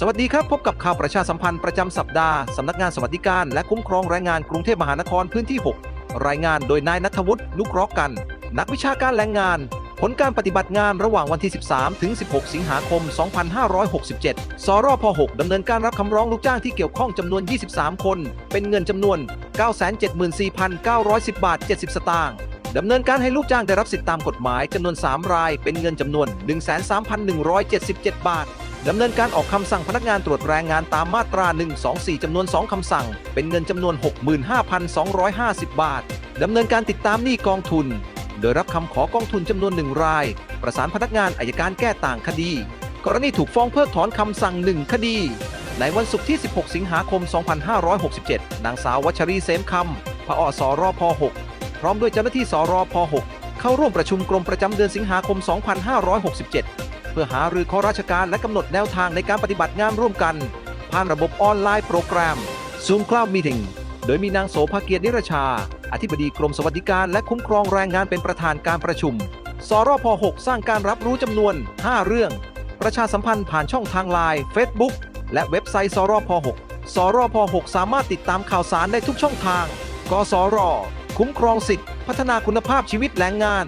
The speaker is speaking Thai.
สวัสดีครับ พบกับข่าวประชาสัมพันธ์ประจำสัปดาห์สำนักงานสวัสดิการและคุ้มครองแรงงานกรุงเทพมหานครพื้นที่ 6 รายงานโดยนายนัทวุฒินุกรอกกัน นักวิชาการแรงงาน ผลการปฏิบัติงานระหว่างวันที่ 13 ถึง 16 สิงหาคม 2567 สรพ6ดำเนินการรับคำร้องลูกจ้างที่เกี่ยวข้องจำนวน 23 คน เป็นเงินจำนวน 974,910 บาท 70 สตางค์ดำเนินการให้ลูกจ้างได้รับสิทธิตามกฎหมายจำนวน 3 ราย เป็นเงินจำนวน 13,177 บาท ดำเนินการออกคำสั่งพนักงานตรวจแรงงานตามมาตรา 124 จำนวน 2 คำสั่ง เป็นเงินจำนวน 65,250 บาท ดำเนินการติดตามหนี้กองทุน โดยรับคำขอกองทุนจำนวนหนึ่งราย ประสานพนักงานอายการแก้ต่างคดี กรณีถูกฟ้องเพิกถอนคำสั่งหนึ่งคดี ในวันศุกร์ที่ 16 สิงหาคม 2567 นางสาววัชรีเสมคำผอสรพ 6 พร้อมด้วยเจ้าหน้าที่สรพ 6 เข้าร่วมประชุมกรมประจำเดือนสิงหาคม 2567 เพื่อหารือข้อราชการและกำหนดแนวทางในการปฏิบัติงานร่วมกัน ผ่านระบบออนไลน์โปรแกรม Zoom Cloud Meeting โดยมีนางโสภาเกียรตินิรชา อธิบดีกรมสวัสดิการและคุ้มครองแรงงานเป็นประธานการประชุม สรพ6สร้างการรับรู้จำนวน 5 เรื่อง ประชาสัมพันธ์ผ่านช่องทางไลน์ Facebook และเว็บไซต์สรพ6สรพ6สามารถติดตามข่าวสารได้ทุกช่องทาง กสร คุ้มครองสิทธิพัฒนาคุณภาพชีวิตแรงงาน